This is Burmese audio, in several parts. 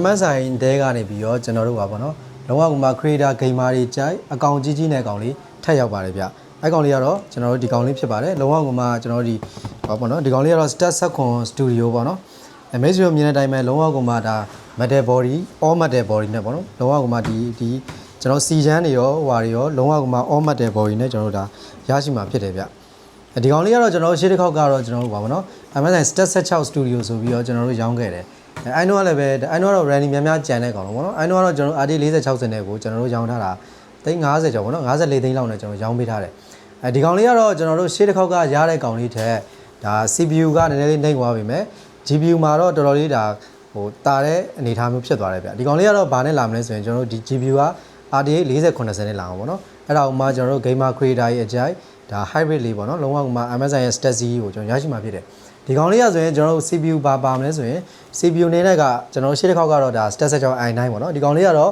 MSI တဲကနေပြီးတော့ကျွန်တော်တို့ပါဗောနော်လုံးဝကမှ creator gamer တွေကြိုက်အကောင်ကြီးကြီးနဲ့အကောင်လေးထက်ရောက်ပါတယ်ဗျအဲကောင်လေးကတော့ကျွန်တော်တို့ဒီကောင်လေးဖြစ်ပါတယ်လုံးဝကမှကျွန်တော်တို့ဒီဟောဗောနော်ဒီကောင်လေးကတော့ stat second studio ဗောနော်အမေဇီယိုမြင်တဲ့အတိုင်းပဲလုံးဝကမှဒါ metal body all metal body နဲ့ဗောနော်လုံးဝကမှဒီဒီကျွန်တော်စီချမ်းတွေရောဟွာတွေရောလုံးဝကမှ all metal body နဲ့ကျွန်တော်တို့ဒါရရှိမှာဖြစ်တယ်ဗျဒီကောင်လေးကတော့ကျွန်တော်တို့ရှေ့တစ်ခေါက်ကတော့ကျွန်တော်တို့ပါဗောနော် MSI stat 16 studio ဆိုပြီးတော့ကျွန်တော်တို့ရောင်းခဲ့တယ် အဲအိုင်နိုကလည်းပဲအိုင်နိုကတော့ randy များများကြံတဲ့ကောင်လို့ဗောနော်အိုင်နိုကတော့ကျွန်တော် RD 40 60နဲ့ကိုကျွန်တော်တို့ရောင်းထားတာသိန်း50ကျော်ဗောနော်54သိန်းလောက်နဲ့ကျွန်တော်ရောင်းပေးထားတယ်အဲဒီကောင်လေးကတော့ကျွန်တော်တို့ရှေ့တစ်ခေါက်ကရတဲ့ကောင်လေးထက်ဒါ CPU ကနည်းနည်းလေးနှိမ့်သွားပြီမဲ့ GPU မှာတော့တော်တော်လေးဒါဟိုတာတဲ့အနေအထားမျိုးဖြစ်သွားတယ်ဗျဒီကောင်လေးကတော့ဘာနဲ့လာမလဲဆိုရင်ကျွန်တော်တို့ဒီ GPU က RDA 40 80နဲ့လာအောင်ဗောနော်အဲ့ဒါဥမာကျွန်တော်တို့ gamer creator ရဲ့အကြိုက်ဒါ hybrid လေးပေါ့နော်လုံးဝဥမာ Amazon ရဲ့ stat C ကိုကျွန်တော်ရရှိမှာဖြစ်တယ် ဒီကောင်လေးကဆိုရင်ကျွန်တော်တို့ CPU ပါပါမလဲဆိုရင် CPU နေနဲ့ကကျွန်တော်တို့ရှေ့တစ်ခေါက်ကတော့ဒါ stat set ကြောင့် i9 ပေါ့နော်ဒီကောင်လေးကတော့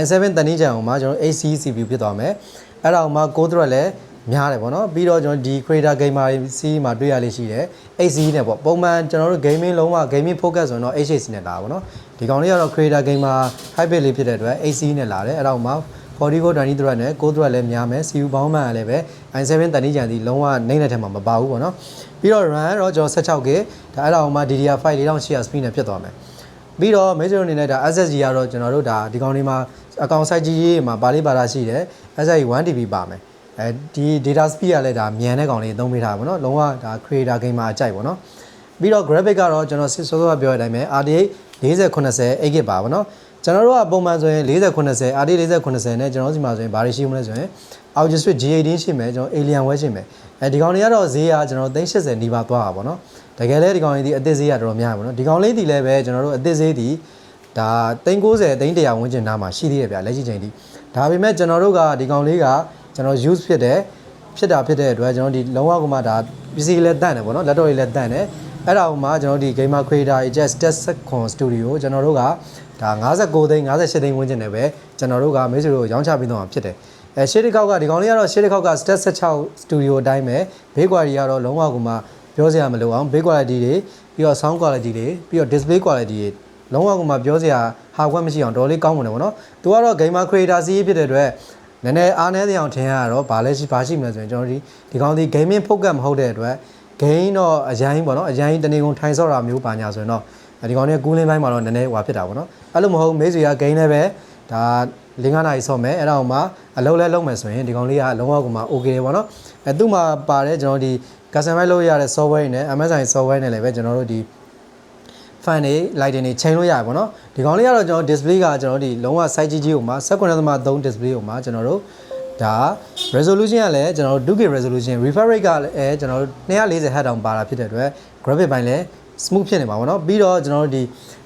i7 တန်နီးကြံအောင်မှာကျွန်တော် AC CPU ဖြစ်သွားမယ်အဲ့ဒါဥမာ code thread လည်းများတယ်ပေါ့နော်ပြီးတော့ကျွန်တော်ဒီ creator gamer C မှာတွေ့ရလေးရှိတယ် AC နဲ့ပေါ့ပုံမှန်ကျွန်တော်တို့ gaming လုံးဝ gaming focus ဆိုရင်တော့ HAC နဲ့လာပါပေါ့နော်ဒီကောင်လေးကတော့ creator gamer hybrid လေးဖြစ်တဲ့အတွက် AC နဲ့လာတယ်အဲ့ဒါဥမာ 44 20 thread နဲ့6 thread လည်းများမယ် CPU ဘောင်းမှန်ကလည်းပဲ i7 တန်နီးကြံဒီလုံးဝနှိမ့်တဲ့ထက်မှာမပါဘူးပေါ့နော်ပြီးတော့ RAM တော့ကျွန်တော် 16GB ဒါအဲ့ဒါဥမာ DDR5 4800 speed နဲ့ဖြစ်သွားမယ်ပြီးတော့ major အနေနဲ့ဒါ SSD ကတော့ကျွန်တော်တို့ဒါဒီကောင်လေးမှာအကောင် site ကြီးကြီးမှာပါလေးပါတာရှိတယ် SSD 1TB ပါမယ်အဲဒီ data speed ကလည်းဒါမြန်တဲ့ကောင်လေးသုံးပေးထားပါဘောနော်လုံးဝဒါ creator gamer အကြိုက်ပေါ့နော်ပြီးတော့ graphic ကတော့ကျွန်တော်စောစောကပြောတဲ့အတိုင်းပဲ RTX 4080 8GB ပါပါနော် ကျွန်တော်တို့ကပုံမှန်ဆိုရင်4080 RTX 4080နဲ့ကျွန်တော်တို့ဒီမှာဆိုရင်ဘာတွေရှိမလဲဆိုရင် Audio Switch G18 ရှိမယ်ကျွန်တော် Alien ဝဲရှိမယ်အဲဒီကောင်တွေကတော့ဈေးကကျွန်တော်380နီးပါးသွားတာပေါ့နော်တကယ်လဲဒီကောင်တွေဒီအသစ်ဈေးကတော်တော်များပါပေါ့နော်ဒီကောင်လေးဒီလည်းပဲကျွန်တော်တို့အသစ်ဈေးဒီဒါ390 300ဝန်းကျင်နားမှာရှိသေးတယ်ဗျလက်ရှိချိန်ဒီဒါပေမဲ့ကျွန်တော်တို့ကဒီကောင်လေးကကျွန်တော် use ဖြစ်တယ်ဖြစ်တာဖြစ်တဲ့အတွက်ကျွန်တော်ဒီလုံးဝကမှဒါပစ္စည်းလည်းတန့်တယ်ပေါ့နော်လက်တော်လေးလည်းတန့်တယ်အဲ့ဒါဥမှာကျွန်တော်ဒီ gamer creator edge test second studio ကျွန်တော်တို့က ဒါ59သိန်း58သိန်းဝန်းကျင်နဲ့ပဲကျွန်တော်တို့ကမိတ်ဆွေတို့ရောင်းချပေးတော့မှာဖြစ်တယ်အဲရှေ့တစ်ခေါက်ကဒီကောင်လေးကတော့ရှေ့တစ်ခေါက်က stat 16 studio အတိုင်းပဲဘေး quality ကတော့လုံးဝကမှပြောစရာမလိုအောင်ဘေး quality တွေပြီးတော့ sound quality တွေပြီးတော့ display quality တွေလုံးဝကမှပြောစရာဟာကွက်မရှိအောင်တော်လေးကောင်းမွန်တယ်ပေါ့နော်သူကတော့ gamer creator စီးဖြစ်တဲ့အတွက်နည်းနည်းအားနည်းတဲ့အောင်ထင်ရတော့ဘာလဲရှိဘာရှိမလဲဆိုရင်ကျွန်တော်ဒီဒီကောင်ဒီ gaming focus မဟုတ်တဲ့အတွက် gain တော့အရင်ပေါ့နော်အရင်တနေကုန်ထိုင်ဆော့တာမျိုးပါညာဆိုရင်တော့ ဒီကောင်တွေကကူးလင်းပိုင်းမှာတော့နည်းနည်းဟွာဖြစ်တာပေါ့နော်အဲ့လိုမဟုတ်မေးစီက gain လည်းပဲဒါ၄၅နာရီဆော့မယ်အဲ့ဒါအောင်မှအလုံးလဲလုံးမယ်ဆိုရင်ဒီကောင်လေးကလုံးဝကမှ okay ပေါ့နော်အဲသူ့မှာပါတဲ့ကျွန်တော်ဒီ customize လုပ်ရတဲ့ software နဲ့ MSI software နဲ့လည်းပဲကျွန်တော်တို့ဒီ fan တွေ lighting တွေချိန်လို့ရတယ်ပေါ့နော်ဒီကောင်လေးကတော့ကျွန်တော် display ကကျွန်တော်ဒီလုံးဝ size ကြီးကြီးကိုမှ19.3 display ကိုမှကျွန်တော်တို့ဒါ resolution ကလည်းကျွန်တော်တို့ 2K resolution refresh rate ကလည်းကျွန်တော်တို့ 240 Hz တောင်ပါတာဖြစ်တဲ့အတွက် graphic ပိုင်းလည်း smooth ဖြစ်နေမှာပေါ့နော်ပြီးတော့ကျွန်တော်တို့ဒီ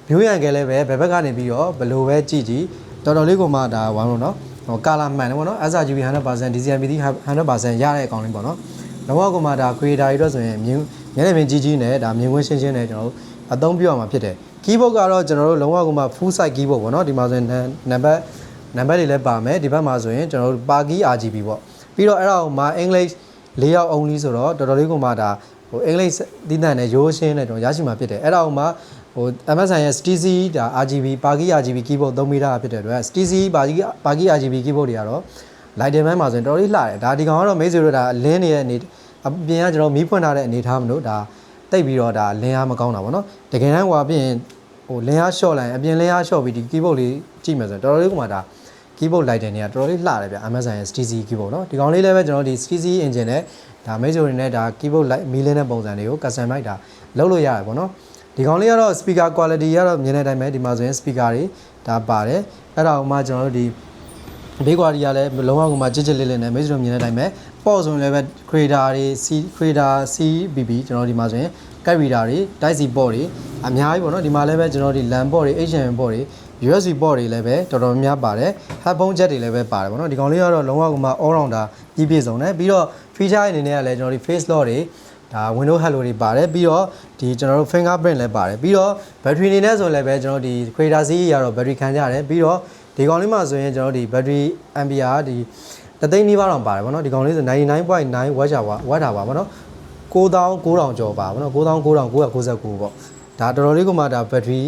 view angle လည်းပဲဘယ်ဘက်ကနေပြီးတော့ဘယ်လိုပဲကြည့်ကြည့်တော်တော်လေးကိုမှဒါဝမ်းလို့နော်ဟိုကာလာမှန်တယ်ပေါ့နော် sRGB 100% DCMP 100%ရတဲ့အကောင်လေးပေါ့နော်လောကကမှဒါ creator တွေတော့ဆိုရင်မြင်းမျက်နှာပြင်ကြီးကြီးနဲ့ဒါမြင်ကွင်းရှင်းရှင်းနဲ့ကျွန်တော်တို့အသုံးပြုရမှာဖြစ်တယ် keyboard ကတော့ကျွန်တော်တို့လောကကမှ full size keyboard ပေါ့နော်ဒီမှာဆိုရင်နံပါတ်နံပါတ်တွေလည်းပါမယ်ဒီဘက်မှာဆိုရင်ကျွန်တော်တို့ပါကီ RGB ပေါ့ပြီးတော့အဲ့ဒါကိုမှ English ၄ရောက် only ဆိုတော့တော်တော်လေးကိုမှဒါ ဟို English သီးသန့်နဲ့ရိုးရှင်းနဲ့ကျွန်တော်ရရှိမှာဖြစ်တယ်အဲ့ဒါကိုမှဟို MSI ရဲ့ STC ဒါ RGB pa key RGB keyboard သုံးပေးတာဖြစ်တဲ့အတွက် STC pa key pa key RGB keyboard တွေကတော့ light dim မှာဆိုရင်တော်တော်လေးလှတယ်ဒါဒီကောင်ကတော့မေးစီတို့ဒါလင်းနေတဲ့အနေအပြင်ကကျွန်တော်မီးဖွင့်ထားတဲ့အနေထားမလို့ဒါတိတ်ပြီးတော့ဒါလင်းအားမကောင်းတာပေါ့နော်တကယ်တမ်းဟိုအပြင်ဟိုလင်းအားလျှော့လိုက်ရင်အပြင်လင်းအားလျှော့ပြီးဒီ keyboard လေးကြည့်မယ်ဆိုရင်တော်တော်လေးကမှဒါ keyboard lighting တွေကတော်တော်လေးလှတယ်ဗျ Amazon ရဲ့ STC keyboard เนาะဒီကောင်လေးလည်းပဲကျွန်တော်ဒီ STC engine နဲ့ဒါ major တွေနဲ့ဒါ keyboard light မီးလင်းတဲ့ပုံစံတွေကို customize ဒါလုပ်လို့ရတယ်ပေါ့နော်ဒီကောင်လေးကတော့ speaker quality ကတော့မြင်တဲ့အတိုင်းပဲဒီမှာဆိုရင် speaker တွေဒါပါတယ်အဲ့ဒါဥမာကျွန်တော်တို့ဒီဘေးကွာဒီကလည်းလုံးဝကမှကြစ်ကြစ်လေးလေးနဲ့ major မြင်တဲ့အတိုင်းပဲပေါ့ဆိုရင်လည်းပဲ creator တွေ C creator CBB ကျွန်တော်ဒီမှာဆိုရင် cat reader တွေ type C port တွေအများကြီးပေါ့နော်ဒီမှာလည်းပဲကျွန်တော်ဒီ LAN port တွေ HDMI port တွေ USB port တွေလည်းပဲတော်တော်များများပါတယ် headphone jack တွေလည်းပဲပါတယ်ပေါ့နော်ဒီကောင်လေးကတော့လုံးဝကမှ all rounder ကြီးပြည့်စုံတယ်ပြီးတော့ feature အနေနဲ့ကလည်းကျွန်တော်ဒီ face lock တွေဒါ window hello တွေပါတယ်ပြီးတော့ဒီကျွန်တော်တို့ fingerprint လည်းပါတယ်ပြီးတော့ battery အနေနဲ့ဆိုရင်လည်းပဲကျွန်တော်ဒီ creator C ရတော့ battery ခံကြရတယ်ပြီးတော့ဒီကောင်လေးမှာဆိုရင်ကျွန်တော်ဒီ battery ampere ဒီတသိန်းနီးပါးတောင်ပါတယ်ဗောနော်ဒီကောင်လေးဆို99.9 watt hour watt hour ဗောနော်9000 9000ကျော်ပါဗောနော်9999ပေါ့ဒါတော်တော်လေးကမှဒါ battery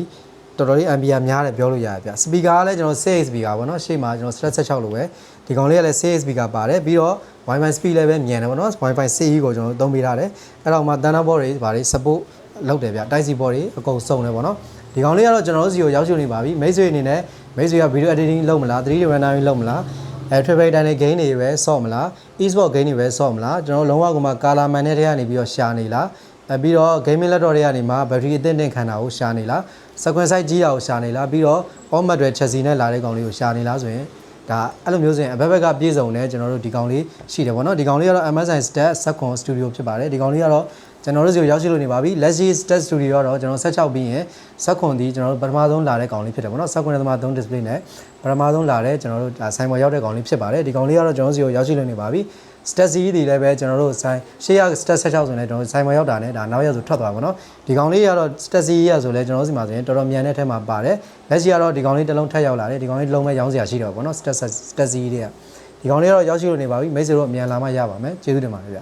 တတော်တော်လေး ampere များတယ်ပြောလို့ရတယ်ဗျစပီကာကလည်းကျွန်တော် 6 speaker ပေါ့နော်ရှေ့မှာကျွန်တော် strat 16လို့ပဲဒီကောင်လေးကလည်း 6 speaker ပါတယ်ပြီးတော့ Wi-Fi speed လည်းပဲမြန်တယ်ပေါ့နော် Wi-Fi 6ကိုကျွန်တော်သုံးပေးထားတယ်အဲ့တော့မှ Thunderbolt တွေဗာတွေ support လုပ်တယ်ဗျ Type C board တွေအကုန်စုံတယ်ပေါ့နော်ဒီကောင်လေးကတော့ကျွန်တော်တို့စီကိုရောက်ရှိနေပါပြီမိတ်ဆွေအနေနဲ့မိတ်ဆွေက video editing လုပ်မလား 3D rendering လုပ်မလားအဲ triple dynamic gain တွေပဲဆော့မလား e-sport gain တွေပဲဆော့မလားကျွန်တော်လုံးဝကမှ color man တဲ့ထဲကနေပြီးတော့ရှာနေလားအဲပြီးတော့ gaming laptop တွေကနေမှ battery အသင့်တင်ခံတာကိုရှာနေလား sequence size ကြီးတာကိုရှာနေလားပြီးတော့ all matter chassis နဲ့လာတဲ့ကောင်လေးကိုရှာနေလားဆိုရင်ဒါအဲ့လိုမျိုးဆိုရင်အဘက်ဘက်ကပြည့်စုံတယ်ကျွန်တော်တို့ဒီကောင်လေးရှိတယ်ပေါ့နော်ဒီကောင်လေးကတော့ MSI Stat Subcon Studio ဖြစ်ပါတယ်ဒီကောင်လေးကတော့ ကျွန်တော်တို့စီကိုရောက်ရှိလို့နေပါပြီလက်ရှိ Stat Studio ကတော့ကျွန်တော်16ပြီးရင် Subcon ဒီကျွန်တော်တို့ပထမဆုံးလာတဲ့ကောင်လေးဖြစ်တယ်ပေါ့နော် Subcon နဲ့သမား3 display နဲ့ပထမဆုံးလာတဲ့ကျွန်တော်တို့ဒါဆိုင်ပေါ်ရောက်တဲ့ကောင်လေးဖြစ်ပါတယ်ဒီကောင်လေးကတော့ကျွန်တော်တို့စီကိုရောက်ရှိလို့နေပါပြီ stat series တွေလည်းပဲကျွန်တော်တို့ဆိုင်ရှေ့ရ stat 16ဆိုရင်လည်းကျွန်တော်တို့ဆိုင်ပေါ်ရောက်တာနဲ့ဒါနောက်ရက်ဆိုထွက်သွားပါတော့ဒီကောင်လေးကတော့ stat series ရဆိုလဲကျွန်တော်တို့စီမှာဆိုရင်တော်တော်မြန်တဲ့ထဲမှာပါတယ်လက်ရှိကတော့ဒီကောင်လေးတစ်လုံးထပ်ရောက်လာတယ်ဒီကောင်လေးတစ်လုံးပဲရောင်းစရာရှိတော့ပါတော့ stat stat series တွေကဒီကောင်လေးကတော့ရောက်ရှိလို့နေပါပြီမိတ်ဆွေတို့အမြန်လာမှရပါမယ်ကျေးဇူးတင်ပါတယ်ဗျ